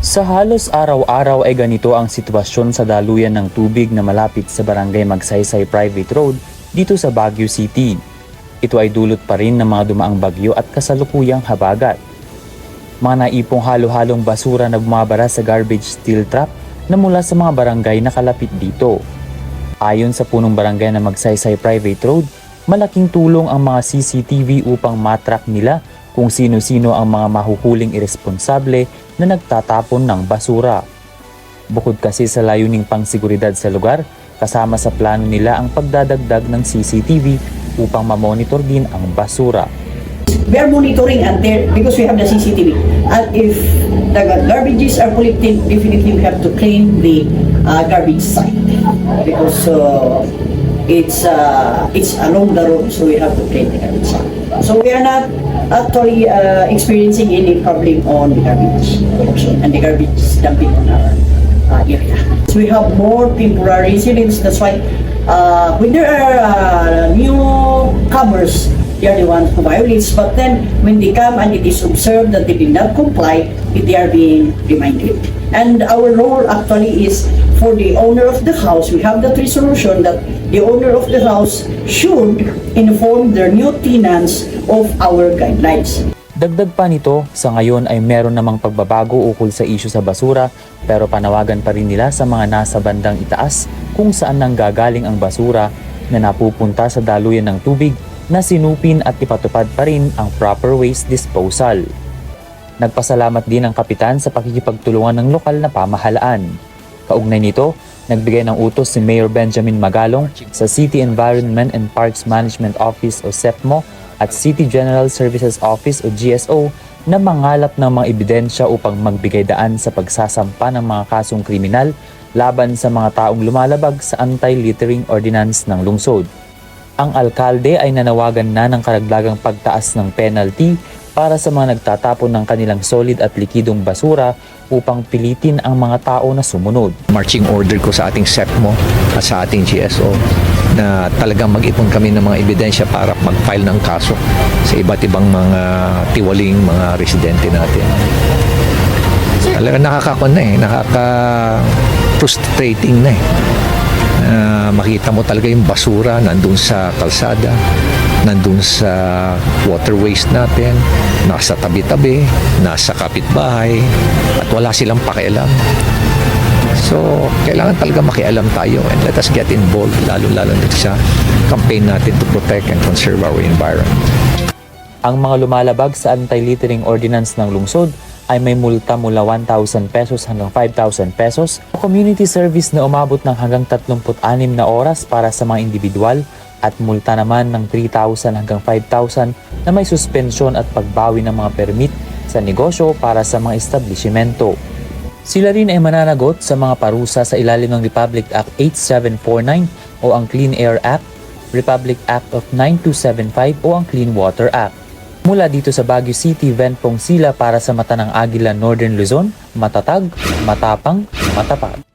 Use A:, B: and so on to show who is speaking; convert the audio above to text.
A: Sa halos araw-araw ay ganito ang sitwasyon sa daluyan ng tubig na malapit sa barangay Magsaysay Private Road dito sa Baguio City. Ito ay dulot pa rin ng mga dumaang bagyo at kasalukuyang habagat. Mga naipong halo-halong basura na bumabara sa garbage steel trap na mula sa mga barangay na kalapit dito. Ayon sa punong barangay na Magsaysay Private Road, malaking tulong ang mga CCTV upang matrack nila kung sino-sino ang mga mahuhuling irresponsable na nagtatapon ng basura. Bukod kasi sa layuning pangseguridad sa lugar, kasama sa plano nila ang pagdadagdag ng CCTV upang mamonitor din ang basura.
B: We are monitoring there because we have the CCTV. And if the garbages are collected, definitely we have to clean the uh, garbage site because uh, it's uh, it's along the road, so we have to clean the garbage. So we are not actually uh, experiencing any problem on the garbage collection and the garbage dumping on our uh, area. So we have more temporary residents. That's why uh, when there are uh, newcomers, they are the ones who violates. But then when they come and it is observed that they did not comply, they are being reminded. And our role actually is for the owner of the house. We have that resolution that the owner of the house should inform their new tenants of our guidelines.
A: Dagdag pa nito, sa ngayon ay meron namang pagbabago ukol sa isyu sa basura pero panawagan pa rin nila sa mga nasa bandang itaas kung saan nanggagaling ang basura na napupunta sa daluyan ng tubig na sinupin at ipatupad pa rin ang proper waste disposal. Nagpasalamat din ang kapitan sa pakikipagtulungan ng lokal na pamahalaan. Kaugnay nito, nagbigay ng utos si Mayor Benjamin Magalong sa City Environment and Parks Management Office o SEPMO at City General Services Office o GSO na mangalap ng mga ebidensya upang magbigay daan sa pagsasampa ng mga kasong kriminal laban sa mga taong lumalabag sa anti-littering ordinance ng lungsod. Ang alkalde ay nanawagan na ng karagdagang pagtaas ng penalty para sa mga nagtatapon ng kanilang solid at likidong basura upang pilitin ang mga tao na sumunod.
C: marching order ko sa ating SEPMO at sa ating GSO na talagang mag-ipon kami ng mga ebidensya para mag-file ng kaso sa iba't ibang mga tiwaling mga residente natin. Talagang nakakakon na eh, nakaka-frustrating na eh. Ah, makita mo talaga yung basura nandun sa kalsada, nandun sa waterways natin, nasa tabi-tabi, nasa kapitbahay, at wala silang pakialam. So, kailangan talaga makialam tayo and let us get involved, lalo-lalo na sa campaign natin to protect and conserve our environment.
A: Ang mga lumalabag sa anti-littering ordinance ng lungsod ay may multa mula 1,000 pesos hanggang 5,000 pesos o community service na umabot ng hanggang 36 na oras para sa mga individual at multa naman ng 3,000 hanggang 5,000 na may suspensyon at pagbawi ng mga permit sa negosyo para sa mga establishmento. Sila rin ay mananagot sa mga parusa sa ilalim ng Republic Act 8749 o ang Clean Air Act, Republic Act of 9275 o ang Clean Water Act. Mula dito sa Baguio City, Venpong Sila para sa mata ng Agila Northern Luzon, matatag, matapang, matapat.